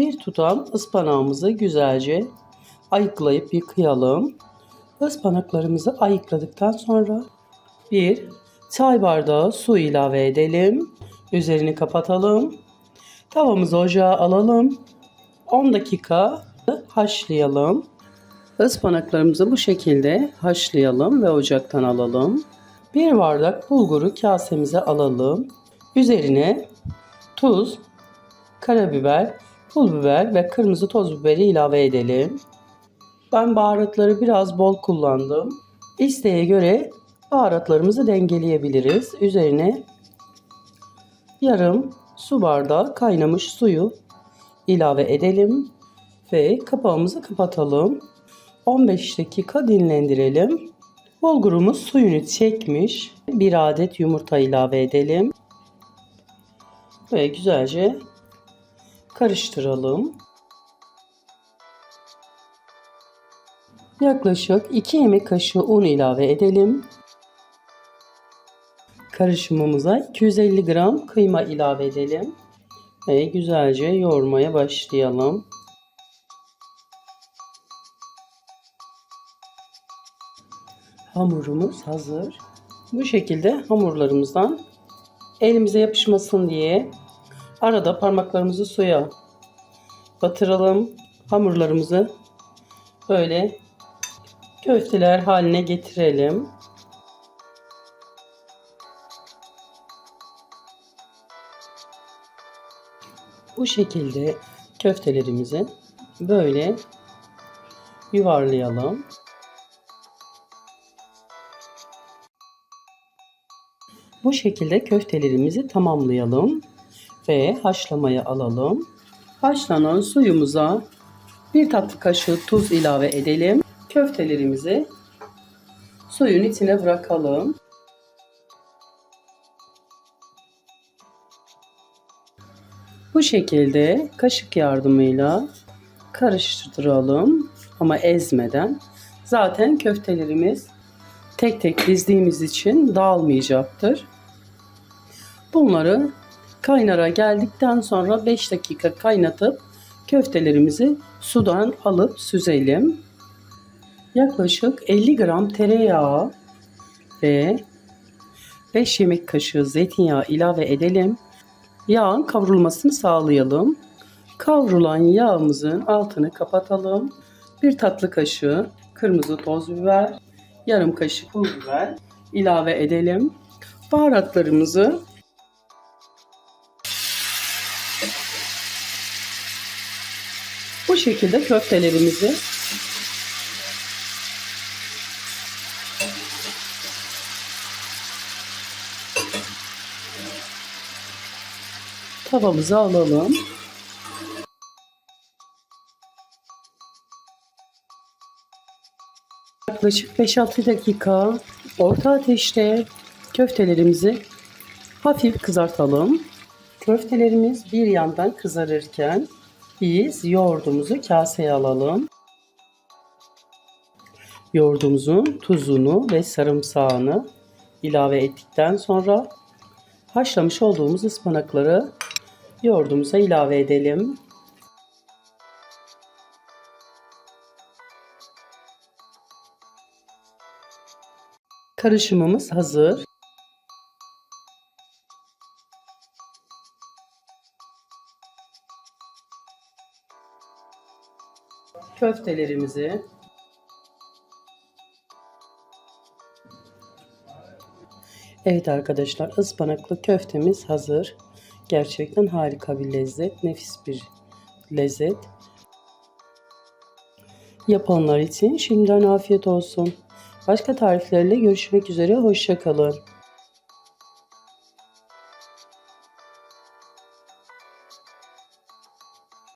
Bir tutam ıspanağımızı güzelce ayıklayıp yıkayalım. Ispanaklarımızı ayıkladıktan sonra bir çay bardağı su ilave edelim. Üzerini kapatalım. Tavamızı ocağa alalım. 10 dakika haşlayalım. Ispanaklarımızı bu şekilde haşlayalım ve ocaktan alalım. Bir bardak bulguru kasemize alalım. Üzerine tuz, karabiber, pul biber ve kırmızı toz biberi ilave edelim. Ben baharatları biraz bol kullandım. İsteğe göre baharatlarımızı dengeleyebiliriz. Üzerine yarım su bardağı kaynamış suyu ilave edelim ve kapağımızı kapatalım. 15 dakika dinlendirelim. Bulgurumuz suyunu çekmiş. Bir adet yumurta ilave edelim. Ve güzelce karıştıralım. Yaklaşık 2 yemek kaşığı un ilave edelim. Karışımımıza 250 gram kıyma ilave edelim. Ve güzelce yoğurmaya başlayalım. Hamurumuz hazır. Bu şekilde hamurlarımızdan elimize yapışmasın diye arada parmaklarımızı suya batıralım. Hamurlarımızı böyle köfteler haline getirelim. Bu şekilde köftelerimizi böyle yuvarlayalım. Bu şekilde köftelerimizi tamamlayalım ve haşlamaya alalım. Haşlanan suyumuza bir tatlı kaşığı tuz ilave edelim. Köftelerimizi suyun içine bırakalım. Bu şekilde kaşık yardımıyla karıştıralım ama ezmeden. Zaten köftelerimiz tek tek dizdiğimiz için dağılmayacaktır. Bunları kaynara geldikten sonra 5 dakika kaynatıp köftelerimizi sudan alıp süzelim. Yaklaşık 50 gram tereyağı ve 5 yemek kaşığı zeytinyağı ilave edelim. Yağın kavrulmasını sağlayalım. Kavrulan yağımızın altını kapatalım. Bir tatlı kaşığı kırmızı toz biber, yarım kaşık pul biber ilave edelim. Baharatlarımızı şekilde köftelerimizi tavamıza alalım. Yaklaşık 5-6 dakika orta ateşte köftelerimizi hafif kızartalım. Köftelerimiz bir yandan kızarırken biz yoğurdumuzu kaseye alalım. Yoğurdumuzun tuzunu ve sarımsağını ilave ettikten sonra haşlamış olduğumuz ıspanakları yoğurdumuza ilave edelim. Karışımımız hazır. Köftelerimizi Evet arkadaşlar ıspanaklı köftemiz hazır. Gerçekten harika bir lezzet, nefis bir lezzet. Yapanlar için şimdiden afiyet olsun. Başka tariflerle görüşmek üzere, hoşçakalın.